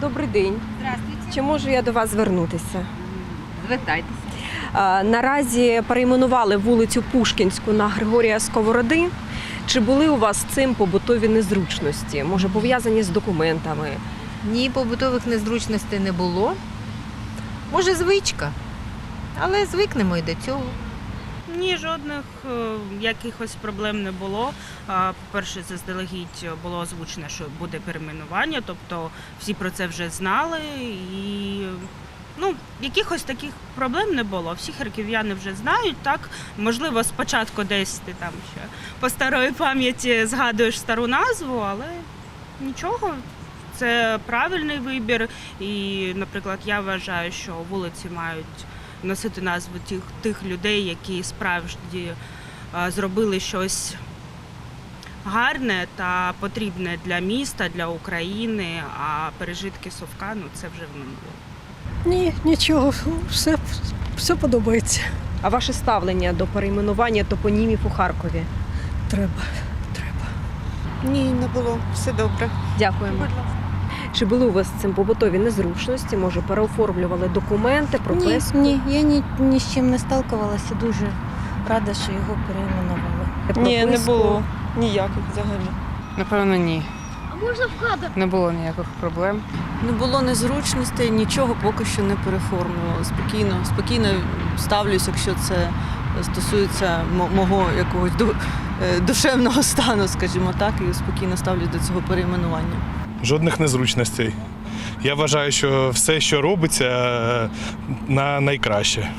Добрий день. Здравствуйте. Чи можу я до вас звернутися? Звертайтеся. А, Наразі перейменували вулицю Пушкінську на Григорія Сковороди. Чи були у вас з цим побутові незручності? Може, пов'язані з документами? Ні, побутових незручностей не було. Може, звичка. Але звикнемо і до цього. Ні, жодних е, якихось проблем не було. По-перше, заздалегідь було озвучено, що буде перейменування, тобто всі про це вже знали і. Ну, якихось таких проблем не було. Всі харків'яни вже знають. Так, можливо, спочатку десь ти там ще по старої пам'яті згадуєш стару назву, але нічого. Це правильний вибір. І, наприклад, я вважаю, що вулиці мають носити назву тих, тих людей, які справді зробили щось гарне та потрібне для міста, для України. А пережитки совка ну це вже в минулому. Ні, нічого, все, все подобається. А ваше ставлення до перейменування топонімів у Харкові? Треба, треба. Ні, не було. Все добре. Дякуємо. Чи були у вас з цим побутові незручності? Може, переоформлювали документи, Ні, прописку? ні, я ні, ні з чим не сталкувалася. Дуже рада, що його перейменували. Ні, не було ніяких взагалі. Напевно, ні. А можна в кадр? Не було ніяких проблем. Не було незручностей, нічого поки що не переформлювала. Спокійно, спокійно ставлюсь, якщо це стосується мого якогось е, душевного стану, скажімо так, і спокійно ставлюсь до цього перейменування. Жодних незручностей. Я вважаю, що все, що робиться, е, на найкраще.